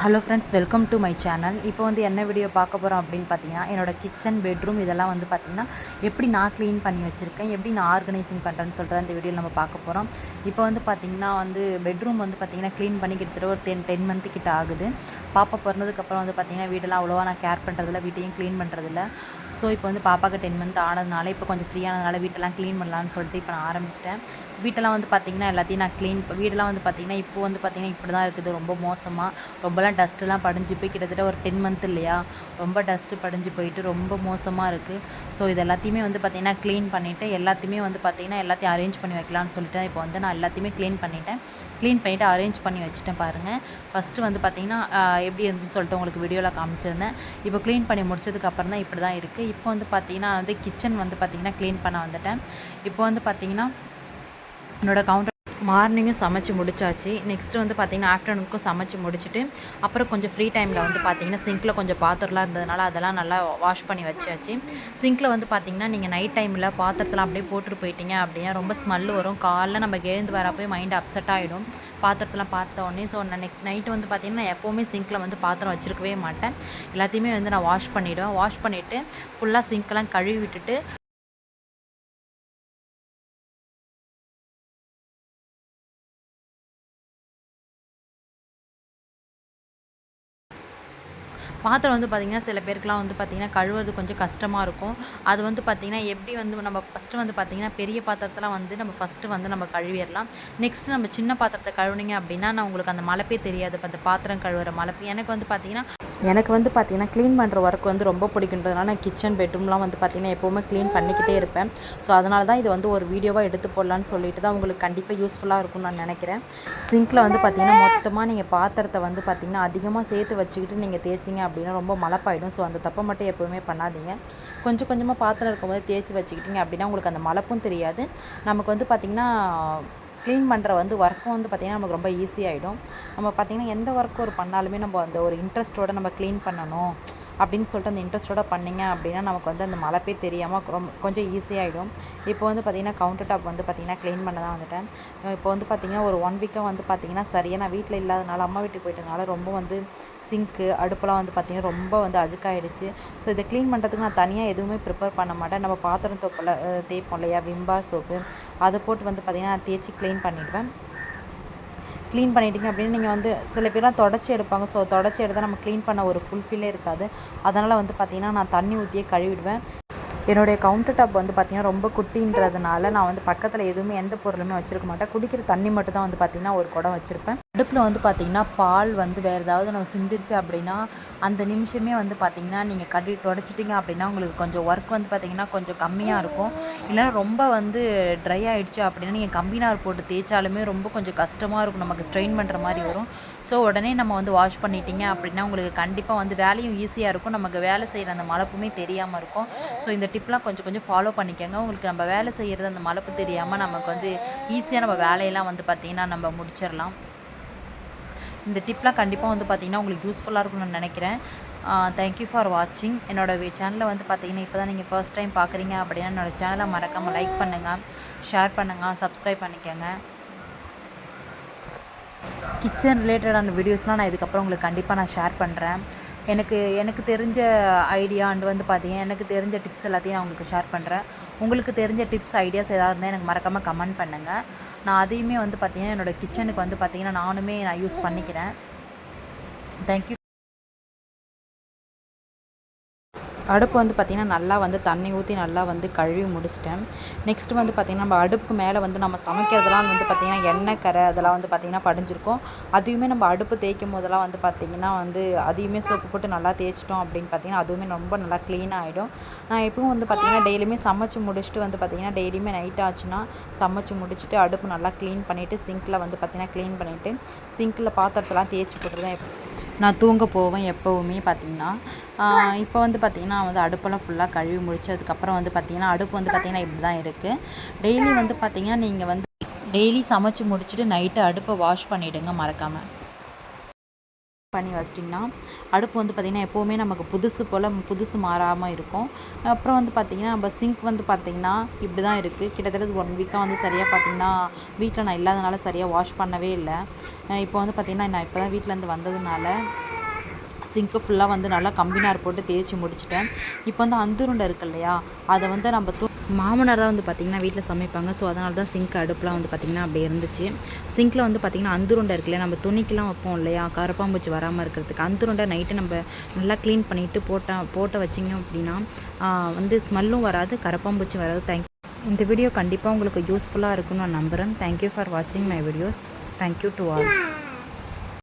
Hello friends welcome to my channel இப்போ வந்து என்ன வீடியோ பார்க்க போகிறோம் அப்படின்னு பார்த்தீங்கன்னா என்னோட கிச்சன் பெட்ரூம் இதெல்லாம் வந்து பார்த்திங்கன்னா எப்படி நான் க்ளீன் பண்ணி வச்சுருக்கேன் எப்படி நான் ஆர்கனைசிங் பண்ணுறேன்னு சொல்லிட்டு அந்த வீடியோ நம்ம பார்க்க போகிறோம் இப்போ வந்து பார்த்திங்கன்னா வந்து பெட்ரூம் வந்து பார்த்திங்கன்னா க்ளீன் பண்ணி கிட்டத்தட்ட ஒரு டென் டென் மந்த்து கிட்ட ஆகுது. பாப்பா பிறந்ததுக்கப்புறம் வந்து பார்த்திங்கன்னா வீடெல்லாம் அவ்வளோவா நான் கேர் பண்ணுறதில்ல வீட்டையும் க்ளீன் பண்ணுறதில்ல ஸோ இப்போ வந்து பாப்பாவுக்கு டென் மந்த் ஆனதுனால இப்போ கொஞ்சம் ஃப்ரீயானதுனால வீட்டெல்லாம் க்ளீன் பண்ணலான்னு சொல்லிட்டு இப்போ நான் ஆரம்பிச்சிட்டேன். வீட்டெல்லாம் வந்து பார்த்திங்கன்னா எல்லாத்தையும் நான் க்ளீன் வீடெல்லாம் வந்து பார்த்திங்கன்னா இப்போ வந்து பார்த்திங்கன்னா இப்படி தான் இருக்குது. ரொம்ப மோசமாக ரொம்பலாம் டஸ்ட்டுலாம் படிஞ்சு போய் கிட்டத்தட்ட ஒரு டென் மந்த் இல்லையா? ரொம்ப டஸ்ட்டு படிஞ்சு போயிட்டு ரொம்ப மோசமாக இருக்குது ஸோ இது எல்லாத்தையுமே வந்து பார்த்திங்கன்னா க்ளீன் பண்ணிவிட்டு எல்லாத்தையுமே வந்து பார்த்திங்கன்னா எல்லாத்தையும் அரேஞ்ச் பண்ணி வைக்கலாம்னு சொல்லிட்டு இப்போ வந்து நான் எல்லாத்தையுமே க்ளீன் பண்ணிட்டேன். க்ளீன் பண்ணிவிட்டு அரேஞ்ச் பண்ணி வச்சுட்டேன் பாருங்கள் ஃபஸ்ட்டு வந்து பார்த்திங்கன்னா எப்படி இருந்துச்சு சொல்லிட்டு உங்களுக்கு வீடியோவில் காமிச்சிருந்தேன். இப்போ க்ளீன் பண்ணி முடிச்சதுக்கப்புறம் தான் இப்படி தான் இருக்குது இப்போ வந்து பார்த்திங்கன்னா வந்து கிச்சன் வந்து பார்த்திங்கன்னா க்ளீன் பண்ண வந்துட்டேன். இப்போ வந்து பார்த்திங்கன்னா என்னோட கவுண்டர் மார்னிங்கும் சமைச்சு முடிச்சாச்சு. நெக்ஸ்ட்டு வந்து பார்த்திங்கன்னா ஆஃப்டர்நூனுக்கும் சமைச்சு முடிச்சுட்டு அப்புறம் கொஞ்சம் ஃப்ரீ டைமில் வந்து பார்த்திங்கன்னா சிங்க்கில் கொஞ்சம் பாத்திரம்லாம் இருந்ததுனால அதெல்லாம் நல்லா வாஷ் பண்ணி வச்சாச்சு. சிங்க்கில் வந்து பார்த்திங்கன்னா நீங்கள் நைட் டைமில் பாத்திரத்தெல்லாம் அப்படியே போட்டுட்டு போயிட்டீங்க அப்படின்னா ரொம்ப ஸ்மெல் வரும். காலைல நம்ம எழுந்து வரப்போய் மைண்ட் அப்செட் ஆகிடும் பாத்திரத்தெல்லாம் பார்த்த உடனே ஸோ நான் நெக் நைட்டு வந்து பார்த்திங்கன்னா நான் எப்போவுமே சிங்க்கில் வந்து பாத்திரம் வச்சுருக்கவே மாட்டேன். எல்லாத்தையுமே வந்து நான் வாஷ் பண்ணிவிடுவேன் வாஷ் பண்ணிவிட்டு ஃபுல்லாக சிங்க்கெல்லாம் கழுவி விட்டுட்டு பாத்திரம் வந்து பார்த்திங்கன்னா சில பேருக்குலாம் வந்து பார்த்திங்கன்னா கழுவுறது கொஞ்சம் கஷ்டமாக இருக்கும். அது வந்து பார்த்திங்கன்னா எப்படி வந்து நம்ம ஃபஸ்ட்டு வந்து பார்த்திங்கன்னா பெரிய பாத்திரத்தெலாம் வந்து நம்ம ஃபஸ்ட்டு வந்து நம்ம கழுவிடலாம். நெக்ஸ்ட்டு நம்ம சின்ன பாத்திரத்தை கழுவுனீங்க அப்படின்னா நான் உங்களுக்கு அந்த மலப்பே தெரியாது. இப்போ அந்த பாத்திரம் கழுவுற மலப்பு எனக்கு வந்து பார்த்திங்கன்னா எனக்கு வந்து பார்த்திங்கன்னா க்ளீன் பண்ணுற ஒர்க் வந்து ரொம்ப பிடிக்குன்றதுனால நான் கிச்சன் பெட்ரூம்லாம் வந்து பார்த்திங்கன்னா எப்போவுமே க்ளீன் பண்ணிக்கிட்டே இருப்பேன். ஸோ அதனால தான் இது வந்து ஒரு வீடியோவாக எடுத்து போடலான்னு சொல்லிட்டு தான் உங்களுக்கு கண்டிப்பாக யூஸ்ஃபுல்லாக இருக்கும்னு நான் நினைக்கிறேன். சிங்க்கில் வந்து பார்த்திங்கன்னா மொத்தமாக நீங்கள் பாத்திரத்தை வந்து பார்த்திங்கன்னா அதிகமாக சேர்த்து வச்சுக்கிட்டு நீங்கள் தேய்ச்சிங்க அப்படின்னா ரொம்ப மலப்பாயிடும். ஸோ அந்த தப்பை மட்டும் எப்போவுமே பண்ணாதீங்க. கொஞ்சம் கொஞ்சமாக பாத்திரம் இருக்கும்போது தேய்ச்சி வச்சுக்கிட்டிங்க அப்படின்னா உங்களுக்கு அந்த மலப்பும் தெரியாது. நமக்கு வந்து பார்த்திங்கன்னா க்ளீன் பண்ணுற வந்து ஒர்க்கும் வந்து பார்த்திங்கன்னா நமக்கு ரொம்ப ஈஸியாகிடும் நம்ம பார்த்திங்கன்னா எந்த ஒர்க் ஒரு பண்ணாலுமே நம்ம அந்த ஒரு இன்ட்ரெஸ்ட்டோடு நம்ம க்ளீன் பண்ணணும். அப்படின்னு சொல்லிட்டு அந்த இன்ட்ரெஸ்ட்டோட பண்ணிங்க அப்படின்னா நமக்கு வந்து அந்த மலப்பே தெரியாமல் ரொம்ப கொஞ்சம் ஈஸியாகிடும் இப்போ வந்து பார்த்திங்கன்னா கவுண்டர் டாப் வந்து பார்த்திங்கன்னா க்ளீன் பண்ண தான் வந்துட்டேன். இப்போ வந்து பார்த்திங்கன்னா ஒரு ஒன் வீக்காக வந்து பார்த்திங்கன்னா சரியாக நான் வீட்டில் இல்லாதனால அம்மா வீட்டுக்கு போயிட்டனால ரொம்ப வந்து சிங்க்கு அடுப்பெல்லாம் வந்து பார்த்திங்கன்னா ரொம்ப வந்து அழுக்காயிடுச்சு. ஸோ இதை க்ளீன் பண்ணுறதுக்கு நான் தனியாக எதுவுமே ப்ரிப்பேர் பண்ண மாட்டேன். நம்ம பாத்திரம் தொப்பில் தேய்ப்போம் இல்லையா? விம்பா சோப்பு அதை போட்டு வந்து பார்த்திங்கன்னா நான் தேய்ச்சி க்ளீன் பண்ணிடுவேன். க்ளீன் பண்ணிட்டீங்க அப்படின்னு நீங்கள் வந்து சில பேர்லாம் தொடச்சி எடுப்பாங்க. ஸோ தொடச்சி எடுத்தால் நம்ம க்ளீன் பண்ண ஒரு ஃபுல்ஃபில்லே இருக்காது. அதனால் வந்து பார்த்திங்கன்னா நான் தண்ணி ஊற்றியே கழுவிடுவேன். என்னுடைய கவுண்டர் டாப் வந்து பார்த்திங்கன்னா ரொம்ப குட்டின்றதுனால நான் வந்து பக்கத்தில் எதுவுமே எந்த பொருளுமே வச்சுருக்க மாட்டேன். குடிக்கிற தண்ணி மட்டும் தான் வந்து பார்த்திங்கன்னா ஒரு குடம் வச்சுருப்பேன். அடுப்பில் வந்து பார்த்திங்கன்னா பால் வந்து வேறு ஏதாவது நம்ம சிந்திருச்சு அப்படின்னா அந்த நிமிஷமே வந்து பார்த்திங்கன்னா நீங்கள் கழுவி தொடச்சிட்டிங்க அப்படின்னா உங்களுக்கு கொஞ்சம் ஒர்க் வந்து பார்த்திங்கன்னா கொஞ்சம் கம்மியாக இருக்கும். இல்லைன்னா ரொம்ப வந்து ட்ரை ஆகிடுச்சு அப்படின்னா நீங்கள் கம்பினார் போட்டு தேய்ச்சாலுமே ரொம்ப கொஞ்சம் கஷ்டமாக இருக்கும். நமக்கு ஸ்ட்ரெயின் பண்ணுற மாதிரி வரும். ஸோ உடனே நம்ம வந்து வாஷ் பண்ணிட்டீங்க அப்படின்னா உங்களுக்கு கண்டிப்பாக வந்து வேலையும் ஈஸியாக இருக்கும். நமக்கு வேலை செய்கிற அந்த மலப்புமே தெரியாமல் இருக்கும். ஸோ இந்த டிப்லாம் கொஞ்சம் கொஞ்சம் ஃபாலோ பண்ணிக்கோங்க. உங்களுக்கு நம்ம வேலை செய்கிறது அந்த மலப்பு தெரியாமல் நமக்கு வந்து ஈஸியாக நம்ம வேலையெல்லாம் வந்து பார்த்திங்கன்னா நம்ம முடிச்சிடலாம். இந்த டிப்லாம் கண்டிப்பாக வந்து பார்த்திங்கன்னா உங்களுக்கு யூஸ்ஃபுல்லாக இருக்கும்னு நான் நினைக்கிறேன். தேங்க்யூ ஃபார் வாட்சிங் என்னோடய சேனலை வந்து பார்த்தீங்கன்னா இப்போ தான் நீங்கள் ஃபர்ஸ்ட் டைம் பார்க்குறீங்க அப்படின்னா என்னோடய சேனலை மறக்காமல் லைக் பண்ணுங்கள் ஷேர் பண்ணுங்கள் சப்ஸ்கிரைப் பண்ணிக்கோங்க. கிச்சன் ரிலேட்டடான வீடியோஸ்லாம் நான் இதுக்கப்புறம் உங்களுக்கு கண்டிப்பாக நான் ஷேர் பண்ணுறேன் எனக்கு எனக்கு தெரிஞ்ச ஐடியா அண்ட் வந்து பார்த்தீங்கன்னா எனக்கு தெரிஞ்ச டிப்ஸ் எல்லாத்தையும் நான் உங்களுக்கு ஷேர் பண்ணுறேன் உங்களுக்கு தெரிஞ்ச டிப்ஸ் ஐடியாஸ் ஏதாவது இருந்தால் எனக்கு மறக்காமல் கமெண்ட் பண்ணுங்கள் நான் அதையுமே வந்து பார்த்தீங்கன்னா என்னோடய கிச்சனுக்கு வந்து பார்த்தீங்கன்னா நானுமே நான் யூஸ் பண்ணிக்கிறேன். தேங்க்யூ அடுப்பு வந்து பார்த்திங்கன்னா நல்லா வந்து தண்ணி ஊற்றி நல்லா வந்து கழுவி முடிச்சிட்டேன். நெக்ஸ்ட் வந்து பார்த்திங்கன்னா நம்ம அடுப்புக்கு மேலே வந்து நம்ம சமைக்கிறதெல்லாம் வந்து பார்த்திங்கன்னா எண்ணெய் கரை அதெல்லாம் வந்து பார்த்திங்கன்னா படிஞ்சிருக்கும். அதையுமே நம்ம அடுப்பு தேய்க்கும் போதெல்லாம் வந்து பார்த்திங்கன்னா வந்து அதையுமே சோப்பு போட்டு நல்லா தேய்ச்சிட்டோம் அப்படின்னு பார்த்திங்கன்னா அதுவுமே ரொம்ப நல்லா க்ளீன் ஆகிடும் நான் எப்பவும் வந்து பார்த்திங்கன்னா டெய்லியுமே சமைச்சு முடிச்சுட்டு வந்து பார்த்திங்கன்னா டெய்லியுமே நைட் ஆச்சுன்னா சமைச்சு முடிச்சுட்டு அடுப்பு நல்லா க்ளீன் பண்ணிவிட்டு சிங்க்கில் வந்து பார்த்திங்கன்னா க்ளீன் பண்ணிவிட்டு சிங்க்கில் பாத்திரத்தெல்லாம் தேய்ச்சி போட்டுருவேன் எப்போ நான் தூங்க போவேன் எப்போவுமே பார்த்திங்கன்னா. இப்போ வந்து பார்த்திங்கன்னா வந்து அடுப்பெல்லாம் ஃபுல்லாக கழுவி முடிச்சதுக்கப்புறம் வந்து பார்த்திங்கன்னா அடுப்பு வந்து பார்த்திங்கன்னா இப்படி தான் இருக்குது டெய்லி வந்து பார்த்திங்கன்னா நீங்கள் வந்து டெய்லி சமைச்சு முடிச்சுட்டு நைட்டு அடுப்பை வாஷ் பண்ணிவிடுங்க மறக்காமல் பண்ணி வச்சிட்டிங்கன்னா அடுப்பு வந்து பார்த்திங்கன்னா எப்போவுமே நமக்கு புதுசு போல் புதுசு மாறாமல் இருக்கும். அப்புறம் வந்து பார்த்திங்கன்னா நம்ம சிங்க் வந்து பார்த்திங்கன்னா இப்படி தான் இருக்குது கிட்டத்தட்ட ஒன் வீக்காக வந்து சரியாக பார்த்திங்கன்னா வீட்டில் நான் இல்லாதனால சரியாக வாஷ் பண்ணவே இல்லை. இப்போ வந்து பார்த்திங்கன்னா நான் இப்போ தான் வீட்டிலேருந்து வந்ததுனால சிங்க்கு ஃபுல்லாக வந்து நல்லா கம்பினார் போட்டு தேய்ச்சி முடிச்சிட்டேன். இப்போ வந்து அந்துருண்டை இருக்கு இல்லையா அதை வந்து நம்ம தூ மாமனார் தான் வந்து பார்த்திங்கன்னா வீட்டில் சமைப்பாங்க. ஸோ அதனால தான் சிங்க் அடுப்புலாம் வந்து பார்த்திங்கன்னா அப்படி இருந்துச்சு. சிங்க்கில் வந்து பார்த்திங்கன்னா அந்துருண்டை இருக்குல்ல நம்ம துணிக்கெலாம் வைப்போம் இல்லையா? கரப்பாம்பூச்சி வராமல் இருக்கிறதுக்கு. அந்துருண்டை நைட்டு நம்ம நல்லா க்ளீன் பண்ணிவிட்டு போட்டால் போட்ட வச்சிங்க அப்படின்னா வந்து ஸ்மெல்லும் வராது கரப்பாம்பூச்சி வராது. தேங்க் இந்த வீடியோ கண்டிப்பாக உங்களுக்கு யூஸ்ஃபுல்லாக இருக்கும்னு நான் நம்புகிறேன் தேங்க்யூ ஃபார் வாட்சிங் my videos thank you to all